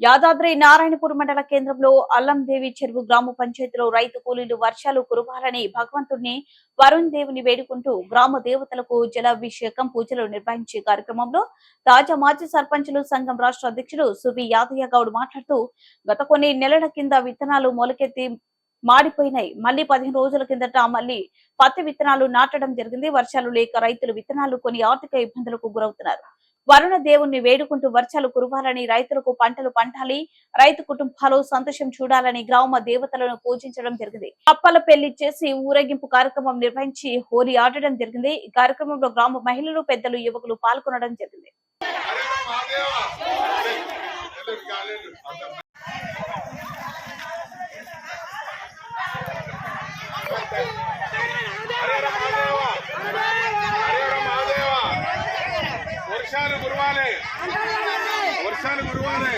యాదాద్రి నారాయణపూర్ మండల కేంద్రంలో అల్లందేవి చెరువు గ్రామ పంచాయతీలో రైతు కూలీలు వర్షాలు కురవాలని భగవంతుడిని వరుణ్ దేవుని వేడుకుంటూ గ్రామ దేవతలకు జలాభిషేకం పూజలు నిర్వహించే కార్యక్రమంలో తాజా మాజీ సర్పంచులు సంఘం రాష్ట్ర అధ్యక్షుడు సువి యాదయ్య గౌడ్ మాట్లాడుతూ గత కొన్ని నెలల కింద విత్తనాలు మొలకెత్తి మాడిపోయినాయి. మళ్ళీ పదిహేను రోజుల కిందట మళ్ళీ పత్తి విత్తనాలు నాటడం జరిగింది. వర్షాలు లేక రైతులు విత్తనాలు కొని ఆర్థిక ఇబ్బందులకు గురవుతున్నారు. వరుణ దేవుణ్ణి వేడుకుంటూ వర్షాలు కురవాలని రైతులకు పంటలు పంటాలి రైతు కుటుంబాలు సంతోషం చూడాలని గ్రామ దేవతలను పూజించడం జరిగింది. అప్పల పెళ్ళి చేసి ఊరేగింపు కార్యక్రమం నిర్వహించి హోలీ ఆడడం జరిగింది. ఈ కార్యక్రమంలో గ్రామ మహిళలు పెద్దలు యువకులు పాల్గొనడం జరిగింది. వర్షాలు కురవాలి వర్షాలు కురవాలి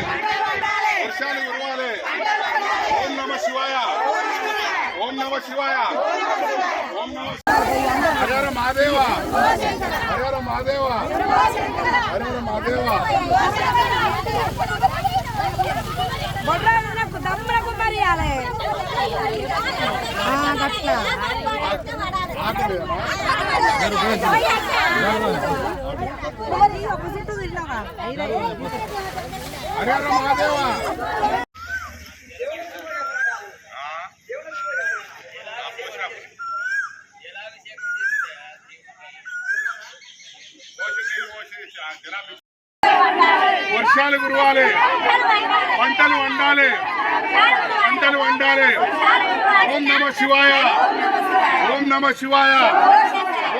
వర్షాలు కురవాలి ఓం నమ శివాయ. ఓం నమ శివాయ. ఓం నమ హరిహర మహాదేవ. హరిహర మహాదేవ. హరిహర మహాదేవ. బొడ్రాలకు వర్షాలు కురవాలి. పంటలు వండాలి. పంటలు వండాలి. ఓం నమ శివాయ. ఓం నమ శివాయ.